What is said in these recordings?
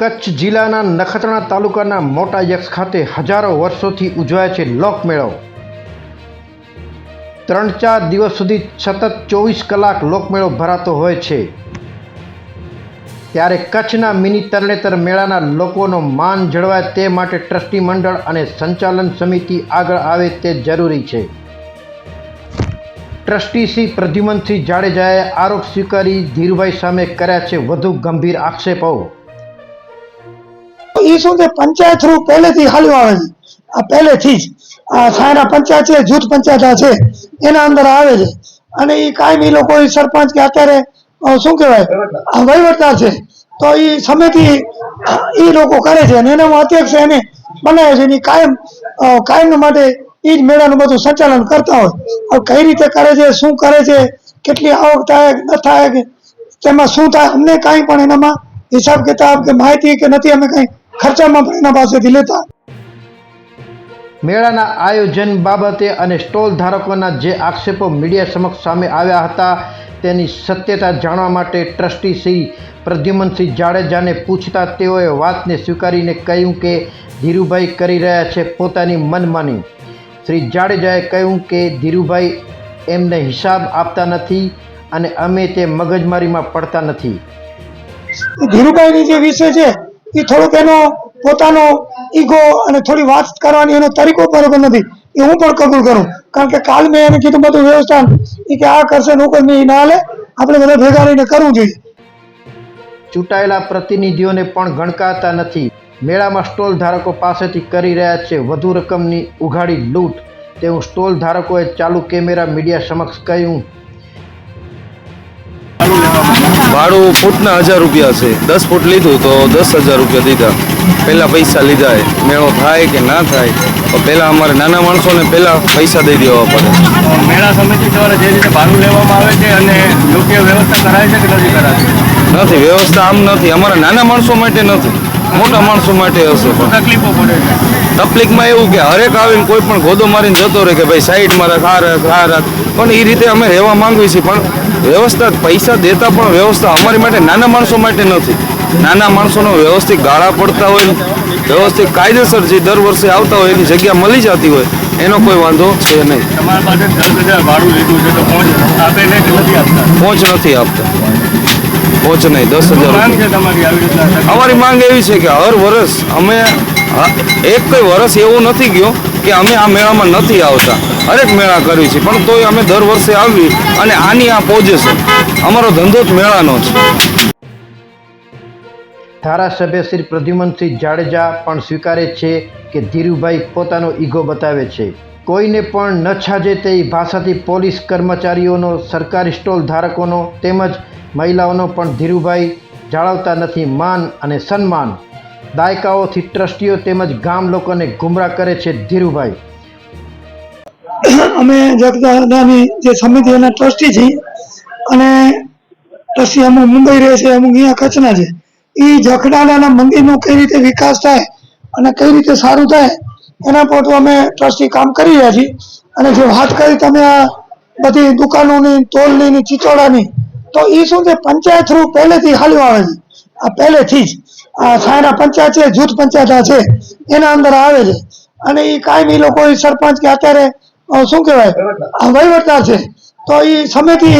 કચ્છ જિલ્લાના નખત્રાણા તાલુકાના મોટા યક્ષ ખાતે હજારો વર્ષોથી ઉજવાય છે લોકમેળો ત્રણ ચાર દિવસ સુધી સતત ચોવીસ કલાક લોકમેળો ભરાતો હોય છે. ત્યારે કચ્છના મિની તરણેતર મેળાના લોકોનો માન જળવાય તે માટે ટ્રસ્ટી મંડળ અને સંચાલન સમિતિ આગળ આવે તે જરૂરી છે. ટ્રસ્ટી શ્રી પ્રદ્યુમનસિંહ જાડેજાએ આરોપ સ્વીકારી ધીરુભાઈ સામે કર્યા છે વધુ ગંભીર આક્ષેપો. શું છે? પંચાયત થ્રુ પહેલેથી હાલ્યું આવે છે. આ પહેલેથી જ. આ સાયના પંચાયત છે, જૂથ પંચાયત છે. એના અંદર આવે છે. અને એ કાયમ એ લોકો સરપંચ કે અત્યારે શું કહેવાય? વહીવટદાર છે. તો એ સમિતિ એ લોકો કરે છે. અને એના અધ્યક્ષ એને બનાવે છે. એની કાયમ કાયમ માટે એ જ મેળાનું બધું સંચાલન કરતા હોય. હવે કઈ રીતે કરે છે? શું કરે છે? કેટલી આવક થાય, ન થાય? તેમાં શું થાય? અમને કાંઈ પણ એનામાં હિસાબ કિતાબ કે માહિતી કે નથી, અમે કંઈ ખર્ચામાં પણ એના પાસેથી લેતા. મેળાના આયોજન બાબતે અને સ્ટોલ ધારકોના જે આક્ષેપો મીડિયા સમક્ષ સામે આવ્યા હતા તેની સત્યતા જાણવા માટે ટ્રસ્ટી શ્રી પ્રદ્યુમનસિંહ જાડેજાને પૂછતા તેઓએ વાતને સ્વીકારીને કહ્યું કે ધીરુભાઈ કરી રહ્યા છે પોતાની મનમાની. શ્રી જાડેજાએ કહ્યું કે ધીરુભાઈ એમને હિસાબ આપતા નથી અને અમે તે મગજમારીમાં પડતા નથી. ધીરુભાઈની જે વિષય છે એ થોડુંક એનો પોતાનો ઈગો અને થોડી વાત કરવાની એનો તરીકો બરોબર નથી. એ હું પણ કબૂલ કરું. કારણ કે કાલ મેં એને કીધું, બધું વ્યવસ્થા એ કે, આ કરશે, નોકર નહીં, ના લે. આપણે બધા ભેગા રહીને કરવું જોઈએ. ચૂંટાયેલા પ્રતિનિધિઓને પણ ગણકારતા નથી. મેળામાં સ્ટોલ ધારકો પાસેથી કરી રહ્યા છે વધુ રકમની ઉઘાડી લૂંટ. તેવું સ્ટોલ ધારકોએ ચાલુ કેમેરા મીડિયા સમક્ષ કહ્યું. ભાડું ફૂટના હજાર રૂપિયા છે. દસ ફૂટ લીધું તો દસ હજાર રૂપિયા દીધા. પહેલાં પૈસા લીધા એ મેળો થાય કે ના થાય? તો પહેલાં અમારે નાના માણસોને પહેલાં પૈસા દઈ દેવા પડે. મેળા સમિતિ દ્વારા જે રીતે ભાડું લેવામાં આવે છે અને યોગ્ય વ્યવસ્થા કરાય છે કે નથી કરાતી નથી વ્યવસ્થા આમ નથી. અમારા નાના માણસો માટે નથી. મોટા માણસો માટે હશે તકલીફો પડે તકલીફમાં એવું કે હરેક આવીને કોઈ પણ ગોદો મારીને જતો રહે કે ભાઈ સાઈડમાં રાખ આ રાખ આ રાખ. પણ એ રીતે અમે રહેવા માંગીએ છીએ પણ વ્યવસ્થા પૈસા દેતા પણ વ્યવસ્થા અમારી માટે નાના માણસો માટે નથી. નાના માણસોનો વ્યવસ્થિત ગાળા પડતા હોય વ્યવસ્થિત કાયદેસર જે દર વર્ષે આવતા હોય એની જગ્યા મળી જતી હોય એનો કોઈ વાંધો છે નહીં. પહોંચ નથી આપતા. પહોંચ નહીં દસ હજાર અમારી માંગ એવી છે કે હર વર્ષ અમે એક કોઈ વર્ષ એવું નથી ગયો કે અમે આ મેળામાં નથી આવતા. હરેક મેળા કરવી છે પણ તોય અમે દર વર્ષે આવી અને આની આ પોઝિશન અમારો ધંધો જ મેળાનો છે. ધારાસભ્ય શ્રી પ્રદ્યુમનસિંહ જાડેજા પણ સ્વીકારે છે કે ધીરુભાઈ પોતાનો ઈગો બતાવે છે. કોઈને પણ ન છાજે તે ભાષાથી પોલીસ કર્મચારીઓનો, સરકારી સ્ટોલ ધારકોનો તેમજ મહિલાઓનો પણ ધીરુભાઈ જાળવતા નથી માન અને સન્માન. દાયકાઓથી ટ્રસ્ટીઓ તેમજ ગામ લોકોને ગુમરાહ કરે છે ધીરુભાઈ. અમે જગદાદાની જે સમિતિના ટ્રસ્ટી છીએ અને ટ્રસ્ટી અમુક મુંબઈ રહે છે, અમુક અહીંયા કચ્છના છે. એ જખડાલાના મંદિરનો કઈ રીતે વિકાસ થાય અને કઈ રીતે સારું થાય એના પર અમે ટ્રસ્ટી કામ કરી રહ્યા છીએ. અને જે વાત કરી તમે આ બધી દુકાનોની તોલની ચિચોડાની, તો એ શું છે, પંચાયત થ્રુ પહેલેથી હાલ્યું આવે છે. આ પહેલેથી જ. આ સાયના પંચાયત છે, જૂથ પંચાયત છે. એના અંદર આવે છે. અને એ કાયમ એ લોકો સરપંચ કે અત્યારે શું કહેવાય વહીવટદાર છે. તો એ સમિતિ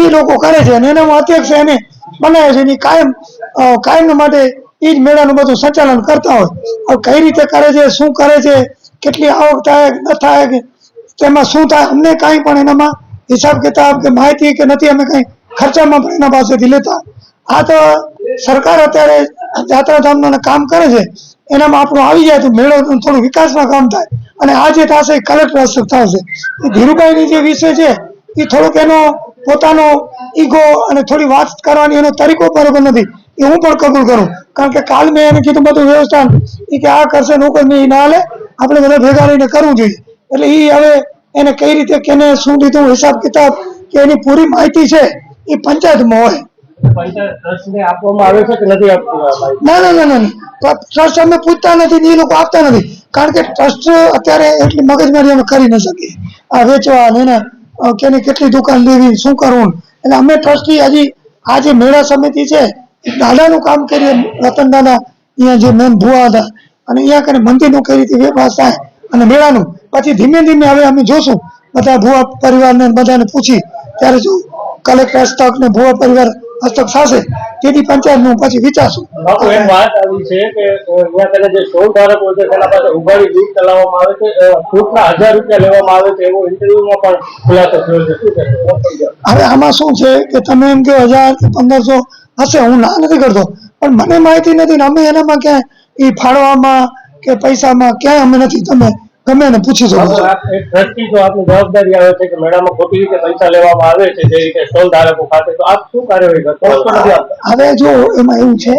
એ લોકો કરે છે. અને એના અધ્યક્ષ એને બનાવે છે. એની કાયમ કાયમ માટે એ જ મેળાનું બધું સંચાલન કરતા હોય. હવે કઈ રીતે કરે છે, શું કરે છે, કેટલી આવક થાય ન થાય કે તેમાં શું થાય, અમને કાંઈ પણ એનામાં હિસાબ કિતાબ કે માહિતી કે નથી, અમે કંઈ ખર્ચામાં પણ એના પાસેથી લેતા. આ તો સરકાર અત્યારે યાત્રાધામનું કામ કરે છે, એનામાં આપણું આવી જાય તો મેળો થોડું વિકાસમાં કામ થાય. અને આ જે થશે એ કલેક્ટર હસ્તક થશે. ધીરુભાઈની જે વિષય છે, એ થોડુંક એનો પોતાનો ઈગો અને થોડી વાત કરવાની એનો તરીકો બરોબર નથી. એ હું પણ કબૂલ કરું. કારણ કે કાલ મેં એને કીધું બધું વ્યવસ્થાન. એ કે આ કરશે નોકર નહીં ના લે. આપણે બધા ભેગા રહીને કરવું જોઈએ. એટલે એ હવે એને કઈ રીતે કેને શું દીધું હિસાબ કિતાબ કે એની પૂરી માહિતી છે એ પંચાયતમાં હોય. ટ્રસ્ટને ના ના ના ના. ટ્રસ્ટ અમે પૂછતા નથી ને એ લોકો આપતા નથી. કારણ કે ટ્રસ્ટ અત્યારે એટલી મગજમારી અમે કરી ન શકીએ. આ વેચવા ને કેની કેટલી દુકાન લેવી શું કરવું? એટલે અમે ટ્રસ્ટી હજી આ જે મેળા સમિતિ છે દાદાનું કામ કરીએ. રતન દાદા અહીંયા જે મેન ભુવા હતા. અને અહીંયા કરીને મંદિરનું કઈ રીતે વેપાર થાય અને મેળાનું. પછી ધીમે ધીમે હવે અમે જોશું. બધા ભુવા પરિવારને બધાને પૂછી ત્યારે જો કલેક્ટર હસ્તક ને ભુવા પરિવાર હસ્તક થશે તેથી પંચાયતનું પછી વિચારશું. બાપુ એક વાત આવી છે કે અહીંયા કને જે સ્ટોલ ધારકો છે તેના પાસે ઉભારી દૂધ ચલાવવામાં આવે છે. ફૂટના હજાર રૂપિયા લેવામાં આવે છે એવો ઇન્ટરવ્યુમાં પણ ખુલાસો થયો છે? હવે આમાં શું છે કે તમે એમ કે હજાર કે પંદરસો હશે હું ના નથી કરતો. પણ મને માહિતી નથી અમે એનામાં ક્યાંય એ ફાળવામાં કે પૈસામાં ક્યાંય અમે નથી. તમે ગમે એને પૂછી શકો. છો ટ્રસ્ટી છો આપની જવાબદારી આવે છે કે મેળામાં ખોટી રીતે પૈસા લેવામાં આવે છે જે રીતે સ્ટોલ ધારકો ખાતે તો આપ શું કાર્યવાહી કરશો હવે જો એમાં એવું છે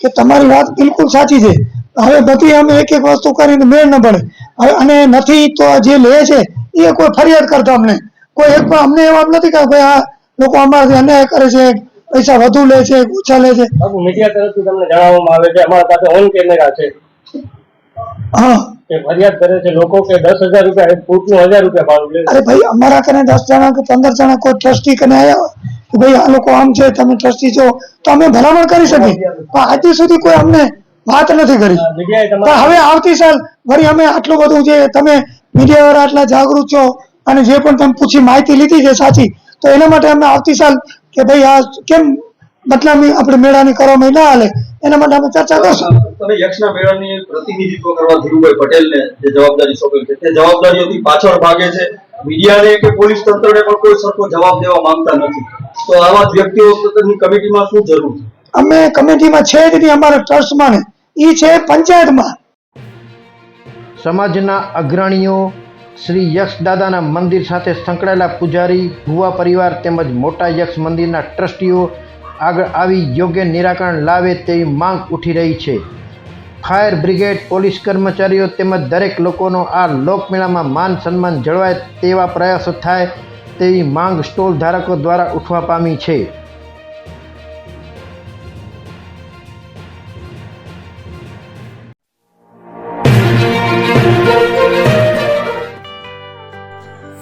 કે તમારી વાત બિલકુલ સાચી છે. હવે બધી અમે એક એક વસ્તુ કરીને મેળ ન પડે. હવે અને નથી તો જે લે છે એ કોઈ ફરિયાદ કરતા અમને. કોઈ એક પણ અમને એવા નથી કે ભાઈ આ લોકો અમારાથી અન્યાય કરે છે પૈસા વધુ લે છે ઓછા લે છે. મીડિયા તરફથી તમને જણાવવામાં આવે છે અમારા પાસે ઓન કેમેરા છે. હા. કે ફરિયાદ કરે છે લોકો કે દસ હજાર રૂપિયા ફૂટનું હજાર રૂપિયા ભાડું લે અરે ભાઈ અમારા કને દસ જણા કે પંદર જણા કોઈ ટ્રસ્ટી કને આવ્યા કે ભાઈ આ લોકો આમ છે તમે ટ્રસ્ટી છો. તો અમે ભલામણ કરી શકીએ. પણ આજે સુધી કોઈ અમને વાત નથી કરી. પણ હવે આવતી સાલ વળી અમે આટલું બધું જે તમે મીડિયા વાળા આટલા જાગૃત છો અને જે પણ તમે પૂછી માહિતી લીધી છે સાચી તો એના માટે અમે આવતી સાલ કે ભાઈ આ કેમ બદનામી આપણે મેળાની કરવામાં ના હાલે? એના માટે અમે ચર્ચા કરશું. તમે યક્ષના મેળાની પ્રતિનિધિત્વ કરવા ધીરુભાઈ પટેલને જે જવાબદારી સોંપેલ છે તે જવાબદારીઓથી પાછળ ભાગે છે. મીડિયાને કે પોલીસ તંત્રને પણ કોઈ સરખો જવાબ દેવા માંગતા નથી. તો આવા જ વ્યક્તિઓ કમિટીમાં શું જરૂર છે? અમે કમિટીમાં છે જ નહીં અમારા ટ્રસ્ટમાં ને એ છે પંચાયતમાં. સમાજના અગ્રણીઓ શ્રી યક્ષ દાદાના મંદિર સાથે સંકળાયેલા પૂજારી, ભુવા પરિવાર તેમજ મોટા યક્ષ મંદિરના ટ્રસ્ટીઓ આગળ આવી યોગ્ય નિરાકરણ લાવે તેવી માંગ ઉઠી રહી છે. ફાયર બ્રિગેડ પોલીસ કર્મચારીઓ તેમજ દરેક લોકોનો આ લોકમેળામાં માન સન્માન જળવાય તેવા પ્રયાસો થાય તેવી માંગ સ્ટોલ ધારકો દ્વારા ઉઠવા પામી છે.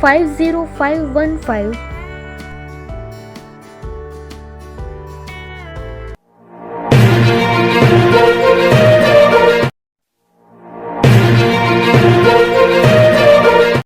five zero five one five